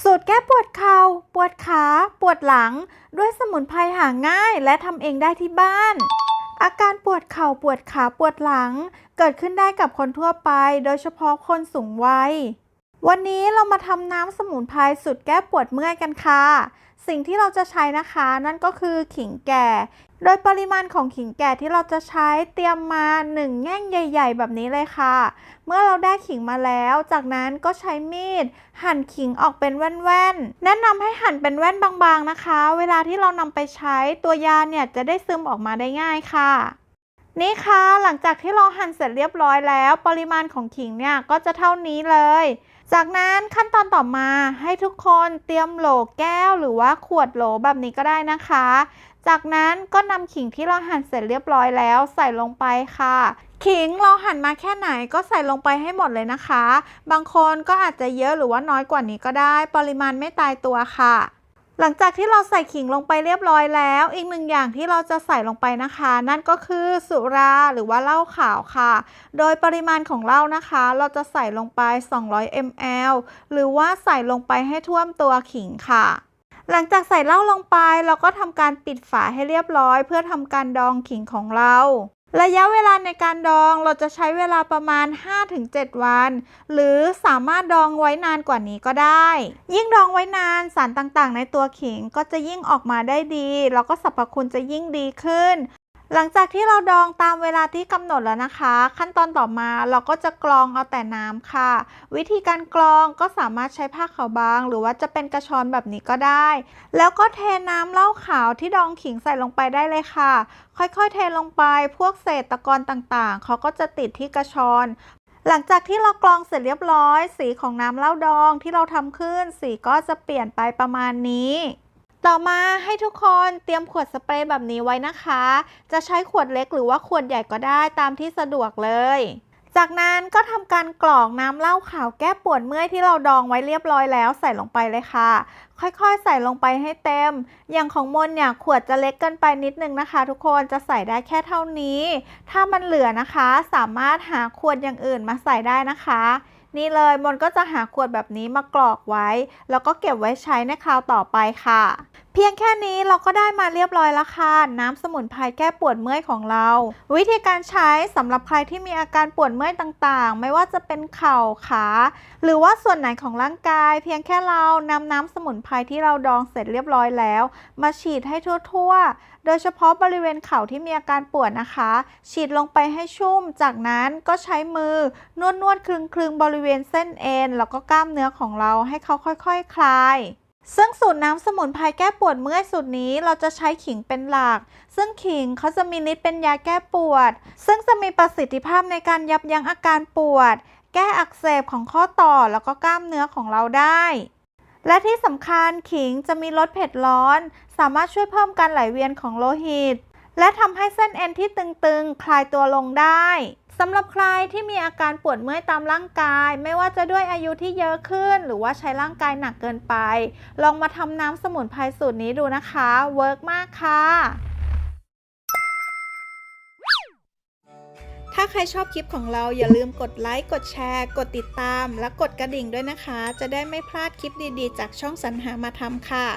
สูตรแก้ปวดเข่า ปวดขา ปวดหลัง ด้วยสมุนไพรหาง่ายและทำเองได้ที่บ้าน อาการปวดเข่า ปวดขา ปวดหลัง เกิดขึ้นได้กับคนทั่วไป โดยเฉพาะคนสูงวัย วันนี้เรามาทำน้ำสมุนไพรสุดแก้ปวดเมื่อยกันค่ะ สิ่งที่เราจะใช้นะคะ นั่นก็คือขิงแก่ โดยปริมาณของขิงแก่ที่เราจะใช้เตรียมมา1แง่งใหญ่ ๆ แบบนี้เลยค่ะ เมื่อเราได้ขิงมาแล้ว จากนั้นก็ใช้มีด หั่นขิงออกเป็นแว่นๆ แนะนำให้หั่นเป็นแว่นบางๆนะคะ เวลาที่เรานำไปใช้ตัวยาเนี่ยจะได้ซึมออกมาได้ง่ายค่ะนี่ค่ะ หลังจากที่เราหั่นเสร็จเรียบร้อยแล้ว ปริมาณของขิงเนี่ยก็จะเท่านี้เลย จากนั้นขั้นตอนต่อมาให้ทุกคนเตรียมโหลแก้วหรือว่าขวดโหลแบบนี้ก็ได้นะคะ จากนั้นก็นำขิงที่เราหั่นเสร็จเรียบร้อยแล้วใส่ลงไปค่ะขิงเราหั่นมาแค่ไหนก็ใส่ลงไปให้หมดเลยนะคะ บางคนก็อาจจะเยอะหรือว่าน้อยกว่านี้ก็ได้ ปริมาณไม่ตายตัวค่ะ หลังจากที่เราใส่ขิงลงไปเรียบร้อยแล้ว อีกหนึ่งอย่างที่เราจะใส่ลงไปนะคะ นั่นก็คือสุราหรือว่าเหล้าขาวค่ะ โดยปริมาณของเหล้านะคะ เราจะใส่ลงไป 200 ml หรือว่าใส่ลงไปให้ท่วมตัวขิงค่ะหลังจากใส่เหล้าลงไป เราก็ทำการปิดฝาให้เรียบร้อย เพื่อทำการดองขิงของเรา ระยะเวลาในการดองเราจะใช้เวลาประมาณ 5-7 วัน หรือสามารถดองไว้นานกว่านี้ก็ได้ ยิ่งดองไว้นานสารต่างๆ ในตัวขิงก็จะยิ่งออกมาได้ดี แล้วก็สรรพคุณจะยิ่งดีขึ้น หลังจากที่เราดองตามเวลาที่กำหนดแล้วนะคะ ขั้นตอนต่อมาเราก็จะกรองเอาแต่น้ำค่ะ วิธีการกรองก็สามารถใช้ผ้าขาวบาง หรือว่าจะเป็นกระชอนแบบนี้ก็ได้ แล้วก็เทน้ำเหล้าขาวที่ดองขิงใส่ลงไปได้เลยค่ะ ค่อยๆ เทลงไปพวกเศษตะกอนต่างๆ เขาก็จะติดที่กระชอนหลังจากที่เรากรองเสร็จเรียบร้อย สีของน้ำเหล้าดองที่เราทำขึ้น สีก็จะเปลี่ยนไปประมาณนี้ ต่อมาให้ทุกคนเตรียมขวดสเปรย์แบบนี้ไว้นะคะ จะใช้ขวดเล็กหรือว่าขวดใหญ่ก็ได้ตามที่สะดวกเลย จากนั้นก็ทำการกรอกน้ำเหล้าขาวแก้ปวดเมื่อยที่เราดองไว้เรียบร้อยแล้วใส่ลงไปเลยค่ะ ค่อยๆ ใส่ลงไปให้เต็ม อย่างของมนเนี่ยขวดจะเล็กเกินไปนิดนึงนะคะ ทุกคนจะใส่ได้แค่เท่านี้ ถ้ามันเหลือนะคะ สามารถหาขวดอย่างอื่นมาใส่ได้นะคะ นี่เลยมนก็จะหาขวดแบบนี้มากรอกไว้ แล้วก็เก็บไว้ใช้ในคราวต่อไปค่ะ เพียงแค่นี้เราก็ได้มาเรียบร้อยแล้วค่ะ น้ำสมุนไพรแก้ปวดเมื่อยของเรา วิธีการใช้สำหรับใครที่มีอาการปวดเมื่อยต่างๆ ไม่ว่าจะเป็นเข่าขาหรือว่าส่วนไหนของร่างกาย เพียงแค่เรานำน้ำสมุนไพรที่เราดองเสร็จเรียบร้อยแล้ว มาฉีดให้ทั่วๆ โดยเฉพาะบริเวณเข่าที่มีอาการปวดนะคะ ฉีดลงไปให้ชุ่ม จากนั้นก็ใช้มือนวดนวดๆคลึงคลึงๆบริเวณเส้นเอ็นแล้วก็กล้ามเนื้อของเราให้เขาค่อยๆคคลาย ซึ่งสูตรน้ำสมุนไพรแก้ปวดเมื่อยสูตรนี้เราจะใช้ขิงเป็นหลัก ซึ่งขิงเขาจะมีฤทธิ์เป็นยาแก้ปวด ซึ่งจะมีประสิทธิภาพในการยับยั้งอาการปวด แก้อักเสบของข้อต่อแล้วก็กล้ามเนื้อของเราได้และที่สำคัญขิงจะมีรสเผ็ดร้อน สามารถช่วยเพิ่มการไหลเวียนของโลหิต และทำให้เส้นเอ็นที่ตึงๆ คลายตัวลงได้สำหรับใครที่มีอาการปวดเมื่อยตามร่างกาย ไม่ว่าจะด้วยอายุที่เยอะขึ้น หรือว่าใช้ร่างกายหนักเกินไป ลองมาทำน้ำสมุนไพรสูตรนี้ดูนะคะเวิร์กมากค่ะถ้าใครชอบคลิปของเราอย่าลืมกดไลค์ กดแชร์ กดติดตาม และกดกระดิ่งด้วยนะคะ จะได้ไม่พลาดคลิปดีๆ จากช่องสรรหามาทำค่ะ